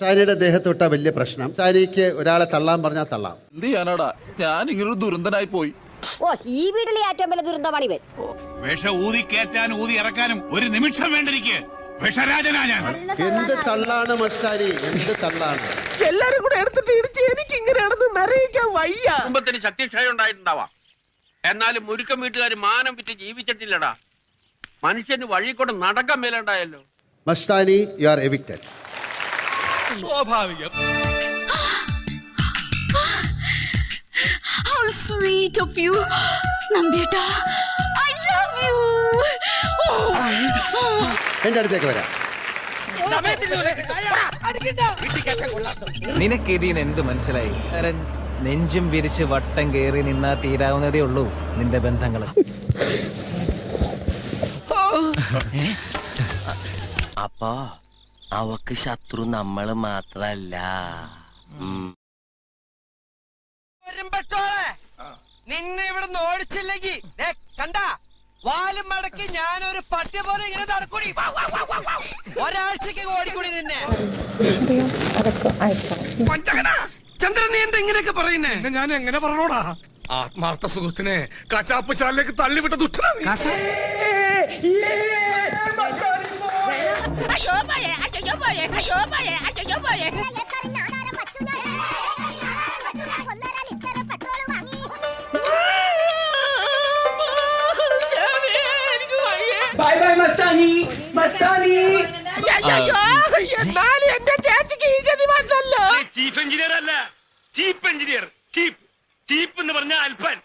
സാനിയുടെ ദേഹത്തൊട്ട വലിയ പ്രശ്നം. ഷാനിക്ക് ഒരാളെ തള്ളാൻ പറഞ്ഞാൽ തള്ളാം. എന്ത് ചെയ്യാനാടാ? ഞാൻ ഇങ്ങനൊരു ദുരന്തനായി പോയി. ഓ ഈ വീട്ടിലെ ഏറ്റവും വലിയ ദുരന്തമാണ് ഇവൻ വിഷ ഊതി കയറ്റാനും ഊതി ഇറക്കാനും ഒരു നിമിഷം വേണ്ടിരിക്കെ വിഷരാജനാ ഞാൻ. എന്ത് തള്ളാണ് മസ്താനി എന്ത് തള്ളാണ്? എല്ലാരും കൂടെ എടുത്തിട്ട് ഇടിച്ച് എനിക്ക് ഇങ്ങനെയാണെന്ന് നിറയിക്കാൻ വയ്യ. കുടുംബത്തിന് ശക്തിക്ഷയം ഉണ്ടായിട്ടുണ്ടാവാം. എന്നാലും മുരുക്കം വീട്ടുകാർ മാനം വിറ്റ് ജീവിച്ചിട്ടില്ലടാ. മനുഷ്യന് വഴി കൊണ്ട് നടക്കാൻ മേലുണ്ടായല്ലോ. മസ്താനി യു ആർ എവിക്റ്റഡ് സ്വാഭാവികം How sweet of you, Nambeta. I love you. Oh. എന്റെ അടുത്തേക്ക് വരാം നിനക്കിതിന് എന്ത് മനസ്സിലായി കാരണം നെഞ്ചും വിരിച്ച് വട്ടം കയറി നിന്നാ തീരാവുന്നതേ ഉള്ളൂ നിന്റെ ബന്ധങ്ങൾ അപ്പോ അവക്ക് ശത്രു നമ്മൾ മാത്രല്ല. നിന്നെ ഇവിടെ ഓടിച്ചില്ലെങ്കിൽ കണ്ട വാലും മടക്കി ഞാനൊരു പട്ടി പോലെ ഇങ്ങനെ നടക്കൂടി. ഒരാഴ്ചക്ക് ഓടിക്കൂടി നിന്നെ ചന്ദ്രൻ നീ എന്താ ഇങ്ങനെയൊക്കെ പറയുന്നേ ഞാൻ എങ്ങനെ പറഞ്ഞോടാ ആത്മാർത്ഥ സുഹൃത്തിനെ കശാപ്പ് ശാലയിലേക്ക് തള്ളിവിട്ട ദുഷ്ടനാണ് ബൈ ബൈ മസ്താനി മസ്താനി എന്നാലും എന്റെ ചേച്ചിക്ക് ഈ ഗതി വന്നല്ലോ ചീഫ് എഞ്ചിനീയർ അല്ല ചീഫ് എഞ്ചിനീയർ ചീഫ് ചീഫ് എന്ന് പറഞ്ഞ അൽപ്പൻ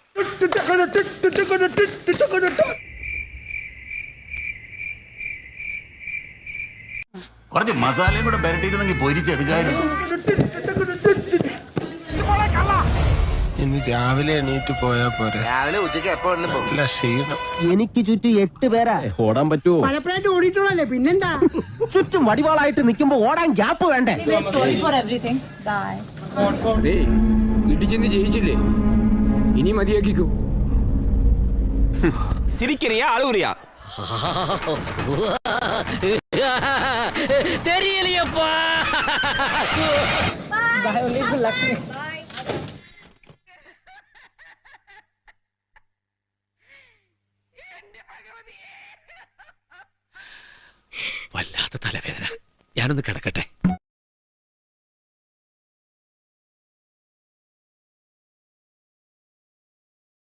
കുറച്ച് മസാലയും കൂടെ പുരട്ടിയിരുന്നെങ്കിൽ പൊരിച്ചെടുക്കായിരുന്നു. ഇന്ന് രാവിലെ എണീറ്റ് പോയാ പോരെ. രാവിലെ ഉച്ചയ്ക്ക് എപ്പോ എനിക്ക് ചുറ്റും എട്ട് പേരാ. ഓടാൻ പറ്റുമോ പലപ്പോഴായിട്ട് ഓടിയിട്ടുള്ളല്ലേ പിന്നെന്താ? ചുറ്റും വടിവാളായിട്ട് നിക്കുമ്പോ ഓടാൻ ഗ്യാപ്പ് വേണ്ടേ? ഇടിച്ചെന്ന് ജയിച്ചില്ലേ? ഇനി മതിയാക്കിക്കോ. ചിരിക്കറിയാ ആളുറിയാ தெரியலையப்பா വല്ലാത്ത തലവേദന ഞാനൊന്ന് കിടക്കട്ടെ